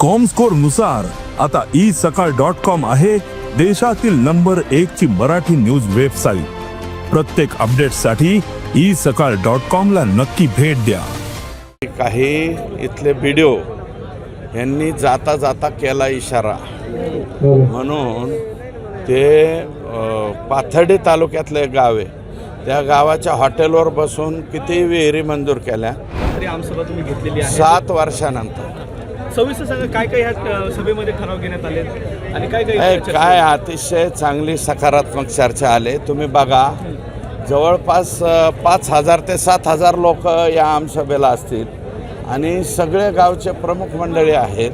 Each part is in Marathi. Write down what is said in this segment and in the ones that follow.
कॉमस्कोरनुसार आता ई सकाळ डॉट कॉम आहे देशातील नंबर एक ची मराठी न्यूज वेबसाईट प्रत्येक अपडेटसाठी ई सकाळ डॉट कॉम ला नक्की भेट द्या. काही इथले व्हिडिओ यांनी जाता जाता केला इशारा. म्हणून ते पाथर्डी तालुक्यातलं एक गाव आहे. त्या गावाच्या हॉटेलवर बसून किती विहिरी मंजूर केल्या तरी आमसभा तुम्ही घेतलेली आहे. सात वर्षानंतर. सविस्तर सांगा काय काय ह्या सभेमध्ये ठराव घेण्यात आले आणि काय काय काय अतिशय चांगली सकारात्मक चर्चा आले. तुम्ही बघा जवळपास पाच हजार ते सात हजार लोक या आमसभेला असतील. आणि सगळे गावचे प्रमुख मंडळी आहेत.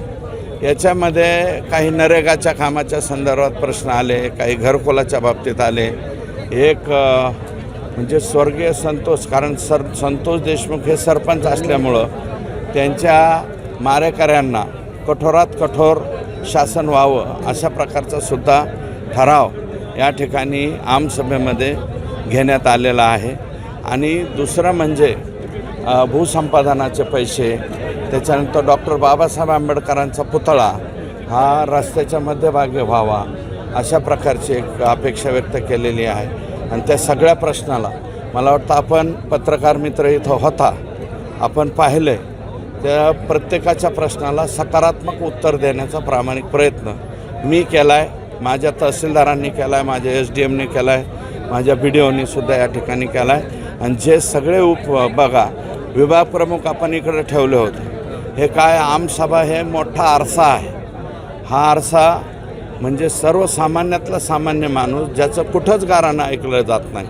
याच्यामध्ये काही नरेगाच्या कामाच्या संदर्भात प्रश्न आले काही घरकुलाच्या बाबतीत आले. एक म्हणजे स्वर्गीय संतोष कारण सर संतोष देशमुख हे सरपंच असल्यामुळं त्यांच्या मारेकऱ्यांना कठोरात कठोर शासन व्हावं अशा प्रकारचा सुद्धा ठराव या ठिकाणी आमसभेमध्ये घेण्यात आलेला आहे. आणि दुसरं म्हणजे भूसंपादनाचे पैसे त्याच्यानंतर डॉक्टर बाबासाहेब आंबेडकरांचा पुतळा हा रस्त्याच्या मध्यभागी व्हावा अशा प्रकारची एक अपेक्षा व्यक्त केलेली आहे. आणि त्या सगळ्या प्रश्नाला मला वाटतं आपण पत्रकार मित्र इथं होता आपण पाहिले त्या प्रत्येकाच्या प्रश्नाला सकारात्मक उत्तर देण्याचा प्रामाणिक प्रयत्न मी केला आहे माझ्या तहसीलदारांनी केला आहे माझ्या एस डी एमने केला आहे माझ्या बी डी ओनी सुद्धा या ठिकाणी केला आहे आणि जे सगळे उप बघा विभाग प्रमुख आपण इकडे ठेवले होते. हे काय आमसभा हे मोठा आरसा आहे. हा आरसा म्हणजे सर्वसामान्यातला सामान्य माणूस ज्याचं कुठंच गाराणं ऐकलं जात नाही.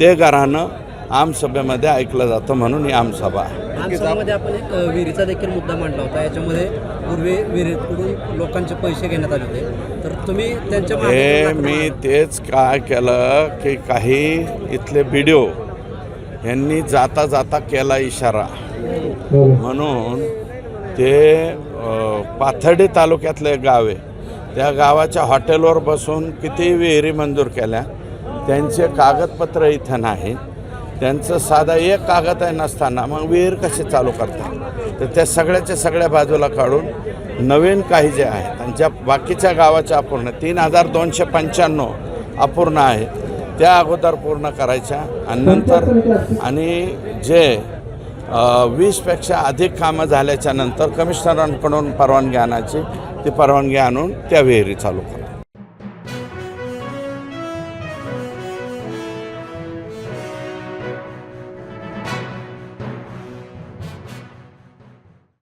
ते गाराणं आमसभेमध्ये ऐकलं जातं म्हणून ही आमसभा आहे. आमसभामध्ये आपण एक विहिरीचा देखील मुद्दा मांडला होता. याच्यामध्ये पूर्वी विहिरीकडून लोकांचे पैसे घेण्यात आले होते. तर तुम्ही त्यांच्या हे मी तेच काय केलं की काही इथले व्हिडिओ यांनी जाता जाता केला इशारा. म्हणून ते पाथर्डी तालुक्यातलं एक गाव आहे. त्या गावाच्या हॉटेलवर बसून किती विहिरी मंजूर केल्या? त्यांचे कागदपत्र इथं नाही. त्यांचं साधा एक कागद आहे नसताना. मग विहीर कसे चालू करतात? तर त्या सगळ्याच्या सगळ्या बाजूला काढून नवीन काही जे आहेत आणि ज्या बाकीच्या गावाच्या अपूर्ण तीन हजार दोनशे पंच्याण्णव अपूर्ण आहेत त्या अगोदर पूर्ण करायच्या. आणि नंतर आणि जे वीसपेक्षा अधिक कामं झाल्याच्यानंतर कमिशनरांकडून परवानगी आणायची ती परवानगी आणून त्या विहिरी चालू करा